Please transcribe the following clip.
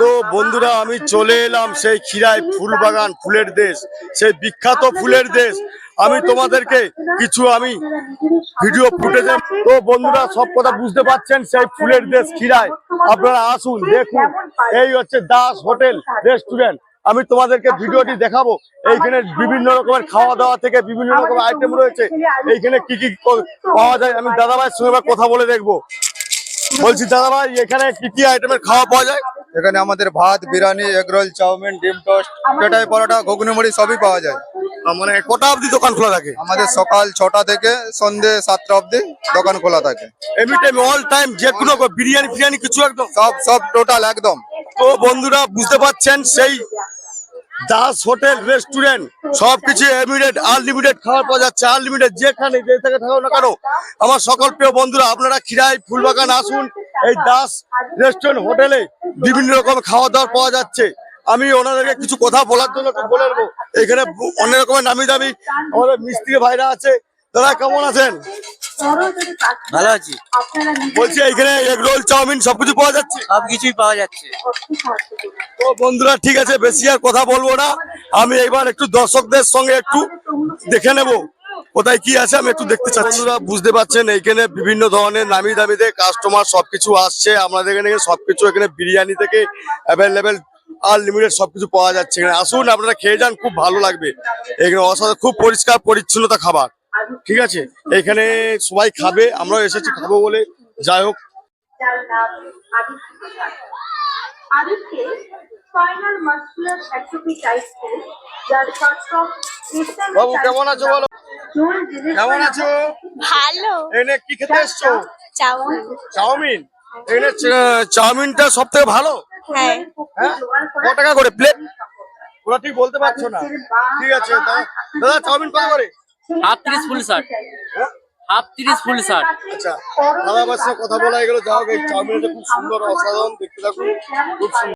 তো বন্ধুরা আমি চলে এলাম সেই খিরাই ফুল বাগান ফুলের দেশ সেই বিখ্যাত ফুলের দেশ। আমি তোমাদেরকে কিছু আমি ভিডিও ফুটেজে তো বন্ধুরা সব কথা বুঝতে পারছেন সেই ফুলের দেশ খিরাই আপনারা আসুন দেখুন। এই হচ্ছে দাস হোটেল রেস্টুরেন্ট। আমি তোমাদেরকে ভিডিওটি দেখাবো। এইখানে বিভিন্ন রকমের খাওয়া দাওয়া থেকে বিভিন্ন রকমের আইটেম রয়েছে। এইখানে কি কি পাওয়া যায় আমি দাদা ভাইয়ের সঙ্গে কথা বলে দেখব। বলছি দাদা ভাই এখানে কি কি আইটেমের খাওয়া পাওয়া যায়? এখানে আমাদের ভাত biryani egg roll chow mein ডিম টোস্ট পেটাই পরোটা ঘুগনি মুড়ি সবই পাওয়া যায়। মানে কটা অবধি দোকান খোলা থাকে? আমাদের সকাল ছটা থেকে সন্ধে সাতটা অবধি দোকান খোলা থাকে। এমনি টাইম অল টাইম যে কোনো বিরিয়ানি ফিরিয়ানি কিছু একদম? সব সব টোটাল একদম। তো বন্ধুরা বুঝতে পাচ্ছেন সেই দাস হোটেল, রেস্টুরেন্ট, সবকিছু এমিডিয়েট আনলিমিটেড খাবার পাওয়া যাচ্ছে। আনলিমিটেড যেখানে যে থেকে থাকো না কেন, আমার সকল প্রিয় বন্ধুরা, আপনারা খিরাই, ফুলবাগান আসুন। এই দাস রেস্টুরেন্ট, হোটেলে বিভিন্ন রকম খাওয়া দাওয়া পাওয়া যাচ্ছে। আমি ওনাদেরকে কিছু কথা বলার জন্য বলে নেব এখানে অনেক রকমের নামি দামি আমাদের মিস্ত্রি ভাইরা আছে। দাদা, কেমন আছেন? ভালো আছি। বলছি এখানে এগ রোল চাউমিন সবকিছু পাওয়া যাচ্ছে? সবকিছুই পাওয়া যাচ্ছে। তো বন্ধুরা ঠিক আছে বেশি আর কথা বলব না। আমি এবার একটু দর্শকদের সঙ্গে একটু দেখে নেব কোথায় কি আছে আমি একটু দেখতে চাচ্ছি। বন্ধুরা বুঝতে পারছেন এইখানে বিভিন্ন ধরনের নামি দামিতে কাস্টমার সবকিছু আসছে। আমাদের এখানে সবকিছু এখানে বিরিয়ানি থেকে অ্যাভেলেবেল আনলিমিটেড সবকিছু পাওয়া যাচ্ছে। এখানে আসুন আপনারা খেয়ে যান খুব ভালো লাগবে। এখানে অসাধারণ খুব পরিষ্কার পরিচ্ছন্নতা খাবার। ঠিক আছে এখানে সবাই খাবে আমরা এসেছি খাব বলে। যাই হোক। স্পাইনাল মাসকুলার অ্যাট্রফি টাইপ যার বাবু কেমন আছো বলো? কেমন আছো? ভালো। এনে কি খেতে এসছো? চাউমিন। চাউমিন? এখানে চাউমিনটা সব থেকে ভালো? হ্যাঁ। হ্যাঁ? কত টাকা করে? প্লেট ওরা ঠিক বলতে পারছ না। ঠিক আছে দাদা। দাদা চাউমিন কত করে? হাফ তিরিশ ফুল হ্যাঁ? হাফ তিরিশ ফুল ষাট আচ্ছা দাদা কথা বলা গেল। যাও এই চাউমিনটা খুব সুন্দর, অসাধারণ। দেখতে থাকুন, খুব সুন্দর।